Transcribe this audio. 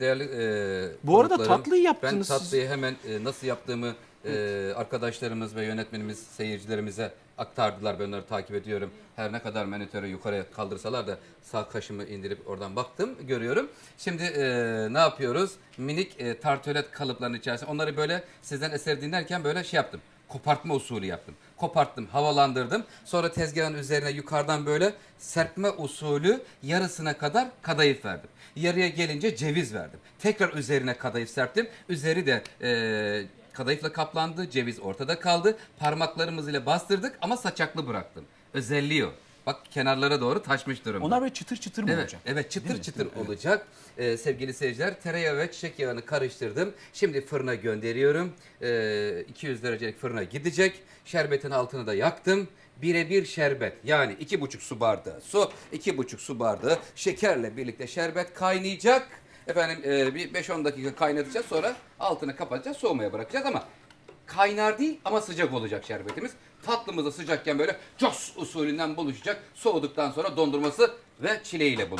Değerli e, Bu arada konuklarım, tatlıyı yaptınız Ben siz. tatlıyı hemen e, nasıl yaptığımı e, arkadaşlarımız ve yönetmenimiz seyircilerimize aktardılar. Ben onları takip ediyorum. Her ne kadar menütörü yukarıya kaldırsalar da sağ kaşımı indirip oradan baktım, görüyorum. Şimdi e, ne yapıyoruz? Minik e, tartölet kalıplarının içerisinde onları böyle sizden eser dinlerken böyle şey yaptım. Kopartma usulü yaptım. Koparttım, havalandırdım. Sonra tezgahın üzerine yukarıdan böyle serpme usulü yarısına kadar kadayıf verdim. Yarıya gelince ceviz verdim. Tekrar üzerine kadayıf serptim. Üzeri de e, kadayıfla kaplandı. Ceviz ortada kaldı. Parmaklarımız ile bastırdık ama saçaklı bıraktım. Özelliği o. Bak kenarlara doğru taşmış durumda. Onlar böyle çıtır çıtır mı Evet, olacak? evet çıtır mi? çıtır olacak. Ee, sevgili seyirciler tereyağı ve çiçek yağını karıştırdım. Şimdi fırına gönderiyorum. Ee, 200 derecelik fırına gidecek. Şerbetin altını da yaktım. Birebir şerbet yani iki buçuk su bardağı su, iki buçuk su bardağı şekerle birlikte şerbet kaynayacak. Efendim e, bir 5-10 dakika kaynatacağız sonra altını kapatacağız soğumaya bırakacağız ama kaynar değil ama sıcak olacak şerbetimiz. Tatlımız da sıcakken böyle cos usulünden buluşacak. Soğuduktan sonra dondurması ve çileğiyle buluşacak.